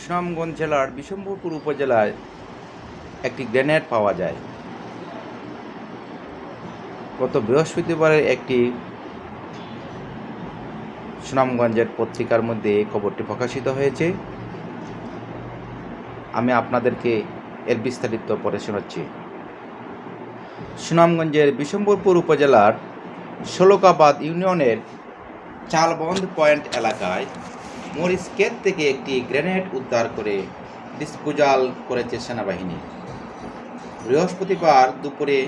সুনামগঞ্জ জেলার বিশম্বরপুর উপজেলায় একটি গ্রেনেড পাওয়া যায়। গত বৃহস্পতিবারের একটি সুনামগঞ্জের পত্রিকার মধ্যে এই খবরটি প্রকাশিত হয়েছে। আমি আপনাদেরকে এর বিস্তারিত পরে শোনাচ্ছি। সুনামগঞ্জের বিশম্বরপুর উপজেলার ষোলকাবাদ ইউনিয়নের চালবন্ধ পয়েন্ট এলাকায় মরিচ ক্ষেত থেকে একটি গ্রেনেড উদ্ধার করে ডিসপোজাল করেছে সেনাবাহিনী। বৃহস্পতিবার দুপুরে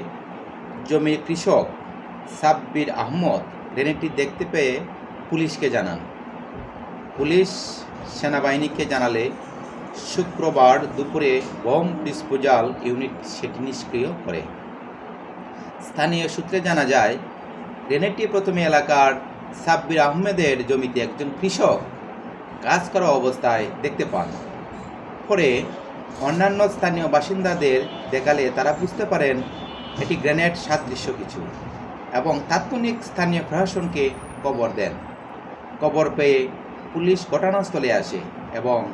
জমির কৃষক সাব্বির আহমদ গ্রেনেডটি দেখতে পেয়ে পুলিশকে জানান। পুলিশ সেনাবাহিনীকে জানালে, শুক্রবার দুপুরে বোম ডিসপোজাল ইউনিট সেটি নিষ্ক্রিয় করে। স্থানীয় সূত্রে জানা যায়, গ্রেনেডটি প্রথমে এলাকার সাব্বির আহমেদের জমিতে একজন কৃষক কাজ করা অবস্থায় দেখতে পান। পরে অন্যান্য স্থানীয় বাসিন্দাদের দেখালে তারা বুঝতে পারেন, এটি গ্রেনেড সাদৃশ্য কিছু এবং তাৎক্ষণিক স্থানীয় প্রশাসনকে কবর দেন। কবর পেয়ে পুলিশ ঘটনাস্থলে আসে এবং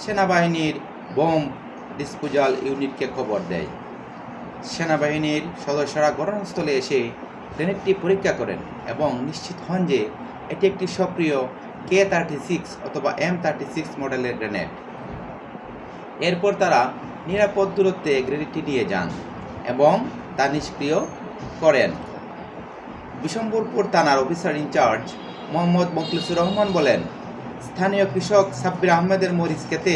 সেনাবাহিনীর বোম ডিসপোজাল ইউনিটকে খবর দেয়। সেনাবাহিনীর সদস্যরা ঘটনাস্থলে এসে গ্রেনেডটি পরীক্ষা করেন এবং নিশ্চিত হন যে এটি একটি সক্রিয় কে থার্টি সিক্স অথবা এম থার্টি সিক্স মডেলের গ্রেনেড। এরপর তারা নিরাপদ দূরত্বে গ্রেনেডটি নিয়ে যান এবং তা নিষ্ক্রিয় করেন। বিশম্বরপুর থানার officer in charge Mohammad Mokhlisur Rahman বলেন, স্থানীয় কৃষক সাব্বির আহমেদের মরিচ খেতে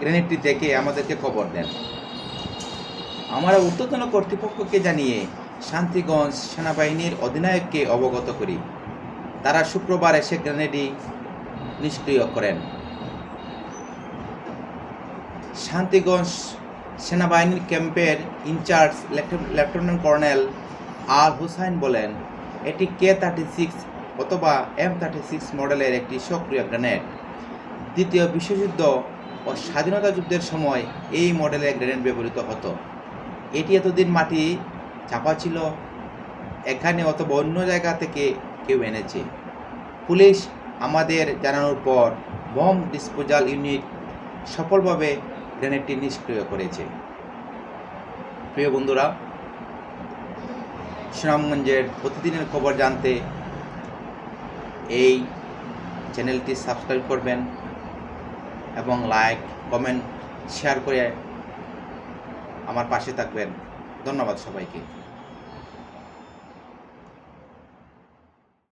গ্রেনেডটি দেখে আমাদেরকে খবর দেন। আমরা ঊর্ধ্বতন কর্তৃপক্ষকে জানিয়ে শান্তিগঞ্জ সেনাবাহিনীর অধিনায়ককে অবগত করি। তারা শুক্রবার এসে গ্রেনেডি নিষ্ক্রিয় করেন। শান্তিগঞ্জ সেনাবাহিনীর ক্যাম্পের in charge lieutenant colonel Al Hussain বলেন, এটি কে থার্টি সিক্স অথবা এম থার্টি সিক্স মডেলের একটি সক্রিয় গ্রেনেড। দ্বিতীয় বিশ্বযুদ্ধ ও স্বাধীনতা যুদ্ধের সময় এই মডেলের গ্রেনেড ব্যবহৃত হতো। এটি এতদিন মাটি চাপা ছিল, এখানে অথবা অন্য জায়গা থেকে কেউ এনেছে। পুলিশ আমাদের জানানোর পর বম ডিসপোজাল ইউনিট সফলভাবে গ্রেনেডটি নিষ্ক্রিয় করেছে। প্রিয় বন্ধুরা, সুনামগঞ্জের প্রতিদিনের খবর জানতে এই চ্যানেলটি সাবস্ক্রাইব করবেন এবং লাইক, কমেন্ট, শেয়ার করে আমার পাশে থাকবেন। ধন্যবাদ সবাইকে।